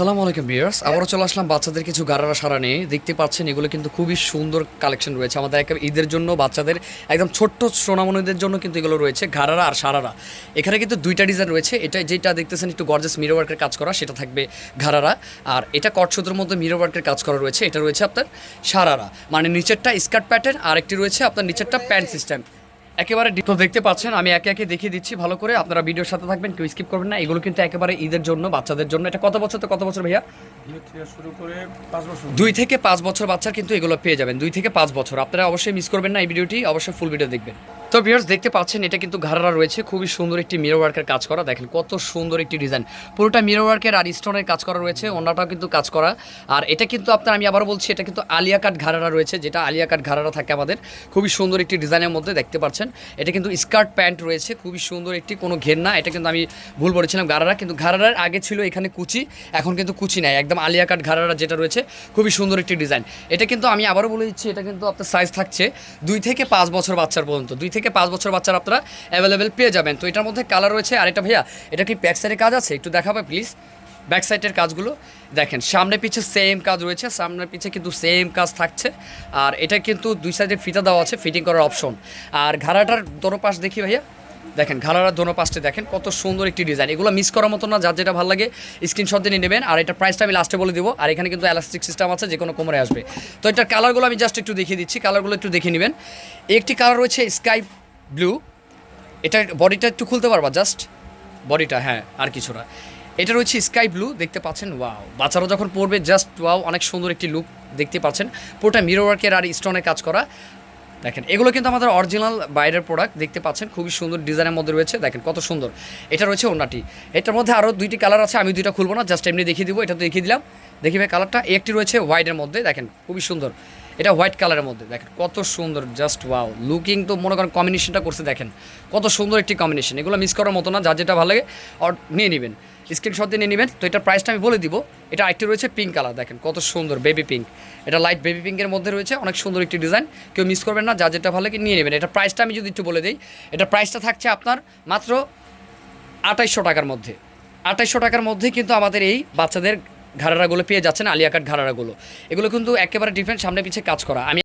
সালাম আলাইকুম বিয়ার্স আবারও চলে আসলাম বাচ্চাদের কিছু গারারা সারা নিয়ে। দেখতে পাচ্ছেন, এগুলো কিন্তু খুবই সুন্দর কালেকশন রয়েছে। আমাদের একেবারে ঈদের জন্য বাচ্চাদের একদম ছোট্ট সোনামণিদের জন্য কিন্তু এগুলো রয়েছে, গারারা আর সারারা। এখানে কিন্তু দুইটা ডিজাইন রয়েছে। এটা যেটা দেখতেছেন, একটু গর্জাস মিরো ওয়ার্কের কাজ করা, সেটা থাকবে ঘারারা আর এটা কটসুদের মধ্যে মিরো ওয়ার্কের কাজ করা রয়েছে। এটা রয়েছে আপনার সারারা। মানে নিচেরটা স্কার্ট প্যাটার্ন আর একটি রয়েছে আপনার নিচেরটা প্যান্ট সিস্টেম একেবারে তো দেখতে পাচ্ছেন আমি একে একে দেখিয়ে দিচ্ছি ভালো করে। আপনারা ভিডিওর সাথে থাকবেন কেউ স্কিপ করবেন না। এগুলো কিন্তু একেবারে ঈদের জন্য বাচ্চাদের জন্য। এটা কত বছর তো কত বছর ভাইয়া? দুই থেকে পাঁচ বছর বাচ্চার কিন্তু এগুলো পেয়ে যাবেন। দুই থেকে পাঁচ বছর। আপনারা অবশ্যই মিস করবেন না এই ভিডিওটি অবশ্যই ফুল ভিডিও দেখবেন। তো ভিউয়ার্স দেখতে পাচ্ছেন, এটা কিন্তু ঘাড়া রয়েছে। খুবই সুন্দর একটি মিরর ওয়ার্কের কাজ করা। দেখেন কত সুন্দর একটি ডিজাইন পুরোটা মিরর ওয়ার্কের আর স্টোনের কাজ করা রয়েছে অন্যটাও কিন্তু কাজ করা। আর এটা কিন্তু আপনার, আমি আবার বলছি, এটা কিন্তু আলিয়া কাট ঘাড়া রয়েছে, যেটা আলিয়া কাট ঘাড়া থাকে আমাদের। খুবই সুন্দর একটি ডিজাইনের মধ্যে দেখতে পাচ্ছেন। এটা কিন্তু স্কার্ট প্যান্ট রয়েছে, খুবই সুন্দর একটি, কোনো ঘের না এটা কিন্তু আমি ভুল বলেছিলাম গারারা কিন্তু গারারার আগে ছিল এখানে কুচি, এখন কিন্তু কুচি নাই। একদম আলিয়া কাট ঘাড়ারা যেটা রয়েছে, খুবই সুন্দর একটি ডিজাইন এটা কিন্তু আমি আবারও বলে দিচ্ছি, এটা কিন্তু আপনার সাইজ থাকছে দুই থেকে পাঁচ বছর বাচ্চার পর্যন্ত। দুই থেকে পাঁচ বছর বাচ্চারা আপনারা অ্যাভেলেবেল পেয়ে যাবেন। তো এটার মধ্যে কালার রয়েছে আর এটা ভাইয়া, এটা কি ব্যাক সাইডে কাজ আছে? একটু দেখাবে প্লিজ ব্যাক সাইডের কাজগুলো দেখেন, সামনে পিছে সেম কাজ রয়েছে, সামনে পিছে কিন্তু সেম কাজ থাকছে। আর এটা কিন্তু দুই সাইডে ফিতা দেওয়া আছে ফিটিং করার অপশন আর ঘাড়াটার দোনো পাশ দেখি ভাইয়া। দেখেন ঘাড়ার দোনো পাশে দেখেন, কত সুন্দর একটি ডিজাইন এগুলো মিস করার মতো না, যার যেটা ভালো লাগে স্ক্রিনশট দিয়ে নেবেন। আর এটা প্রাইসটা আমি লাস্টে বলে দিব। আর এখানে কিন্তু এলাস্টিক সিস্টেম আছে যে কোনো কোমরে আসবে। তো এটার কালারগুলো আমি জাস্ট একটু দেখিয়ে দিচ্ছি। কালারগুলো একটু দেখে নেবেন। একটি কালার রয়েছে স্কাই ব্লু এটা বডিটা একটু খুলতে পারবা জাস্ট বডিটা হ্যাঁ আর কিছু না এটা রয়েছে স্কাই ব্লু দেখতে পাচ্ছেন? ওয়াও বাচ্চারা যখন পড়বে জাস্ট ওয়াও অনেক সুন্দর একটি লুক দেখতে পাচ্ছেন। পুরোটা মিরর ওয়ার্কের আর স্টোনের কাজ করা। দেখেন, এগুলো কিন্তু আমাদের অরিজিনাল বাইরের প্রোডাক্ট দেখতে পাচ্ছেন, খুবই সুন্দর ডিজাইনের মধ্যে রয়েছে। দেখেন, কত সুন্দর। এটা রয়েছে ওনাটি এটার মধ্যে আরও দুইটি কালার আছে, আমি দুইটা খুলবো না জাস্ট এমনি দেখিয়ে দিব, এটা তো দেখিয়ে দিলাম। দেখিবে কালারটা একটি রয়েছে হোয়াইটের মধ্যে, দেখেন, খুবই সুন্দর। এটা হোয়াইট কালারের মধ্যে। দেখেন, কত সুন্দর জাস্ট ওয়াও লুকিং তো মনে করেন কম্বিনেশনটা করছে, দেখেন। কত সুন্দর একটি কম্বিনেশন এগুলো মিস করার মতো না যা যেটা ভালো লাগে অর নিয়ে নেবেন। স্ক্রিনশট দিয়ে নিয়ে নেবেন। তো এটার প্রাইসটা আমি বলে দিব। এটা আরেকটি রয়েছে পিঙ্ক কালার দেখেন, কত সুন্দর বেবি পিঙ্ক এটা লাইট বেবি পিঙ্কের মধ্যে রয়েছে, অনেক সুন্দর একটি ডিজাইন কেউ মিস করবেন না যা যেটা ভালো লাগে নিয়ে নেবেন। এটা প্রাইসটা আমি যদি একটু বলে দিই, এটা প্রাইসটা থাকছে আপনার মাত্র আঠাইশশো টাকার মধ্যে। আঠাইশশো টাকার মধ্যে কিন্তু আমাদের এই বাচ্চাদের ঘাড়ারাগুলো পেয়ে যাচ্ছেন আলিয়া কাট ঘাড়ারাগুলো। এগুলো কিন্তু একেবারে ডিফারেন্ট সামনে পিছিয়ে কাজ করা। আমি